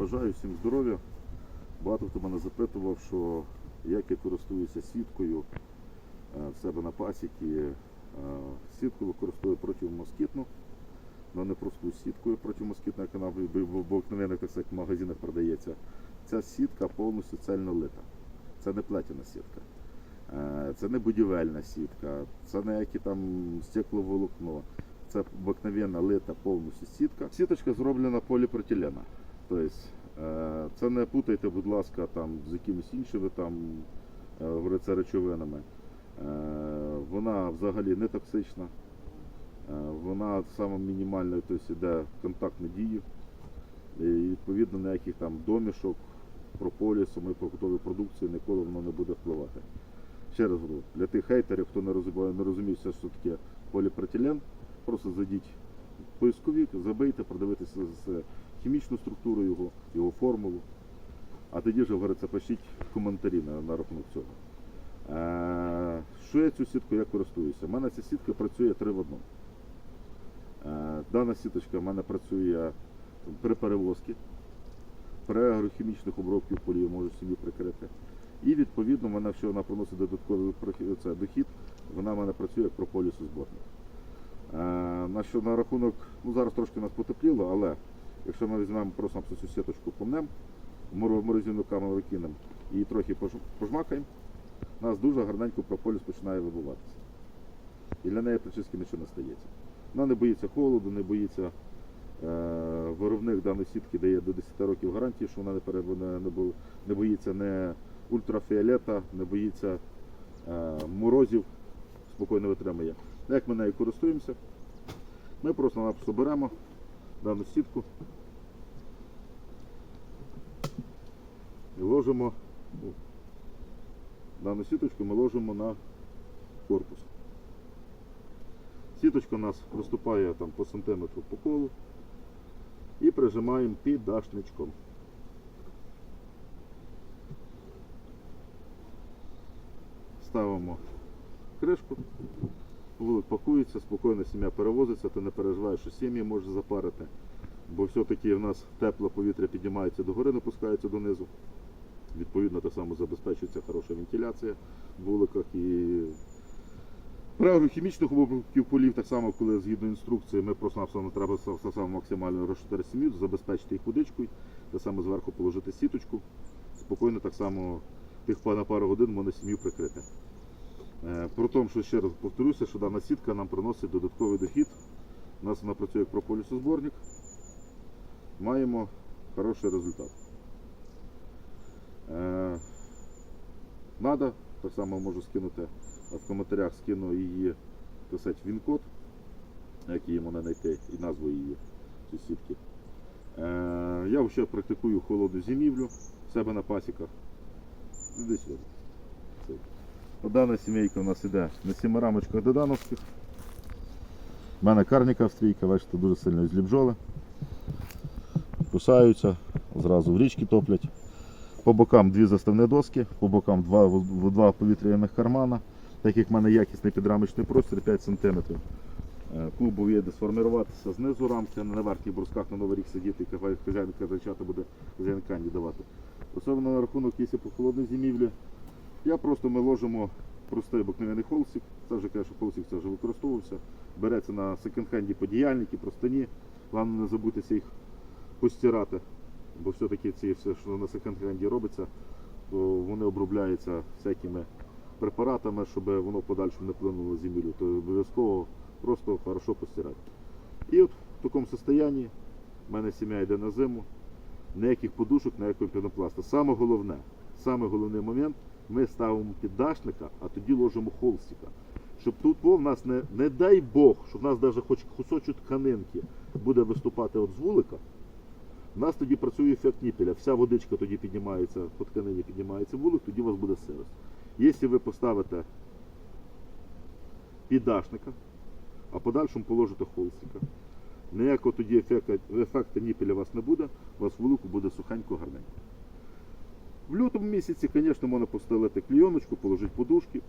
Бажаю всім здоров'я. Багато хто мене запитував, що як я користуюся сіткою е, в себе на пасіки. Е, Сітку використовую протимоскітну, але не просту сіткою протимоскітну, яка на в- обикновених магазинах продається. Ця сітка повністю цельно лита. Це не плетена сітка. Е, Це не будівельна сітка, це не які там стекловолокно. Це обикновенна лита повністю сітка. Сіточка зроблена поліпропілена. Тобто е, це не путайте, будь ласка, там з якимись іншими там е, речовинами. Е, Вона взагалі не токсична. Вона саме мінімальною, тобто йде контактну дію. І відповідно ніяких там домішок, прополісу, ми по готовій продукції ніколи воно не буде впливати. Ще раз говорю, для тих хейтерів, хто не розуміє, не розуміє, що таке поліпропілен, просто зайдіть в поисковик, забийте, продивитися хімічну структуру його, його формулу. А тоді вже говориться, пишіть коментарі на, на рахунок цього. Е, що я цю сітку я користуюся? У мене ця сітка працює три в одному. Е, дана сіточка в мене працює при перевозці, при агрохімічних обробків полів можу собі прикрити. І відповідно в мене, якщо вона приносить додатковий це, дохід, вона в мене працює як прополісозборник. Е, на, що, на рахунок, ну зараз трошки нас потепліло, але якщо ми візьмемо просто цю сіточку помнем, в моро- морозильну камеру викинемо і трохи пожмакаємо, у нас дуже гарненько прополіс починає вибуватися. І для неї причистки нічого не стається. Вона не боїться холоду, не боїться е, виробник даної сітки дає до 10 років гарантії, що вона не, не, не, бо- не боїться не ультрафіолета, не боїться е, морозів, спокійно витримує. Як ми нею користуємося? Ми просто-напросто беремо дану сітку і ложимо ну, дану сіточку ми ложимо на корпус. Сіточка у нас виступає там по сантиметру по колу і прижимаємо під дашничком. Ставимо кришку, пакується, спокійно сім'я перевозиться, ти не переживаєш, що сім'ї може запарити, бо все-таки в нас тепле повітря піднімається догори, не пускається донизу. Відповідно, так само забезпечується хороша вентиляція в вуликах і при агрохімічних обробків полів, так само, коли згідно інструкції, ми просто нам треба максимально розширити сім'ю, забезпечити їх водичкою, так само зверху положити сіточку, спокійно так само тих на пару годин можна сім'ю прикрити. Е, Про тому, що ще раз повторюся, що дана сітка нам приносить додатковий дохід. У нас вона працює як прополісозборник. Маємо хороший результат. Е, Надо, так само можу скинути в коментарях, скину її писати він-код, як її можна знайти, і назву її ці сітки. Е, Я ще практикую холодну зимівлю в себе на пасіках. Іди сюди. Дана сімейка у нас іде на сіми рамочках додановських. У мене карніка австрійка, бачите, дуже сильно злі бджоли. Кусаються, зразу в річки топлять. По бокам дві заставні доски, по бокам два, два повітряних кармана. Так як в мене якісний підрамочний простір 5 см. Клубу є де сформуватися знизу рамки, на верхніх брусках на новий рік сидіти, хай хазяїн буде хазяїн канді давати. Особливо на рахунок, якщо по холодній зимівлі, я просто ми ложимо простий обикновений холстик. Це вже каже, що холстик це вже використовувався. Береться на секонд-хенді подіяльники, простані. Головне не забудьтеся їх постирати. Бо все-таки ці все, що на секонд-хенді робиться, то вони обробляються всякими препаратами, щоб воно в подальшому не вплинуло землю. То обов'язково просто хорошо постирати. І от в такому стані в мене сім'я йде на зиму. Ніяких подушок, ніякого пінопласту. Саме головне, саме головний момент, ми ставимо піддашника, а тоді ложимо холстика. Щоб тут в нас не, не дай Бог, щоб в нас навіть хоч кусочок тканинки буде виступати от з вулика, у нас тоді працює ефект ніпеля. Вся водичка тоді піднімається, по тканині піднімається вулик, тоді у вас буде сирость. Якщо ви поставите піддашника, а подальшому положите холстика, ніякого тоді ефекту, ефекту ніпеля у вас не буде, у вас вулику буде сухенько гарненько. В лютому місяці, звісно, можна постелити клійоночку, положити подушки.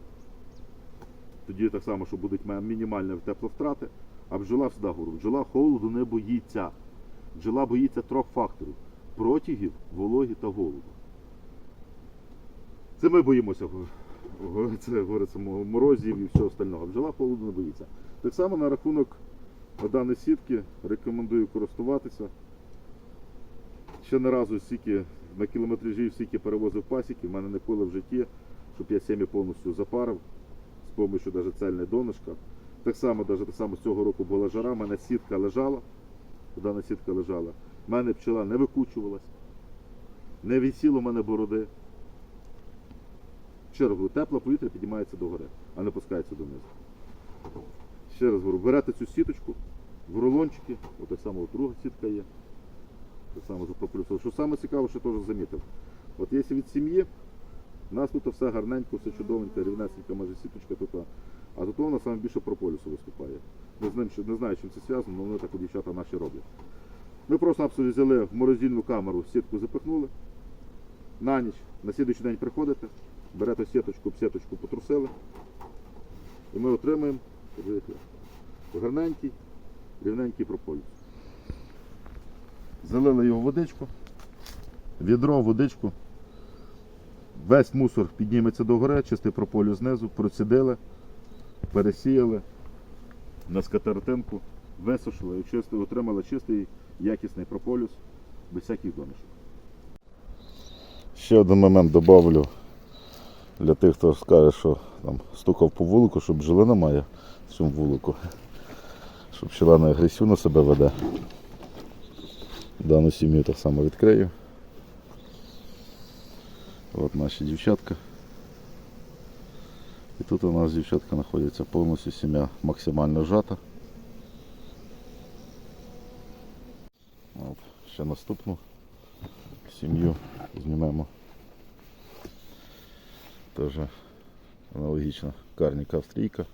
Тоді так само, що будуть ма- мінімальні тепловтрати. А бджола завжди говорю, бджола холоду не боїться. Бджола боїться трьох факторів. протягів, вологі та голоду. Це ми боїмося це, говориться, морозів і всього остального. Бджола холоду не боїться. Так само на рахунок даної сітки рекомендую користуватися. Ще не разу стільки на кілометражі стільки перевозив пасіки, в мене ніколи в житті, щоб я сім'ї повністю запарив з допомогою навіть цельне донышка. Так само, навіть так само з цього року була жара, в мене сітка лежала, дана сітка лежала. В мене пчела не викучувалась, не висіло в мене бороди. Ще раз говорю, тепле повітря піднімається догори, а не пускається донизу. Ще раз говорю, берете цю сіточку в рулончики, от так само друга сітка є. Так само. Що саме цікаве, що теж замітив. От якщо від сім'ї, у нас тут все гарненько, все чудовенько, рівнесенька майже сіточка тут. А у нас саме більше прополісу виступає. Не, з ним, що- не знаю, чим це зв'язано, але вони так от дівчата наші роблять. Ми просто взяли в морозильну камеру, сітку запихнули. На ніч, на слідуючий день приходите, берете сіточку, сіточку потрусили. І ми отримаємо гарненький, рівненький прополіс. Залили його водичку, відро, водичку. Весь мусор підніметься до гори, чистий прополіс знизу, процідили, пересіяли на скатертинку, висушили і чисти, отримали чистий якісний прополіс без всяких домішок. Ще один момент додавлю для тих, хто скаже, що там стукав по вулику, що бджоли немає в цьому вулику. Що пчела не агресивно себе веде. Дану сім'ю так само відкрию. От наші дівчатка. І тут у нас дівчатка знаходиться повністю сім'я максимально сжата. От, ще наступну сім'ю знімемо. Теж аналогічно карніка австрійка.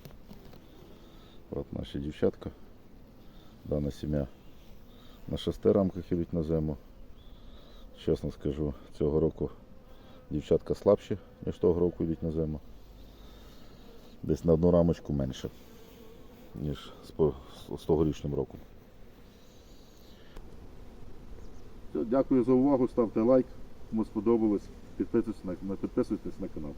От наші дівчатка. Дана сім'я на шести рамках ідуть на зиму. Чесно скажу, цього року дівчатка слабші, ніж того року йдуть на зиму. Десь на одну рамочку менше, ніж з тогорічним роком. Дякую за увагу, ставте лайк, кому сподобалось, підписуйтесь на, підписуйтесь на канал.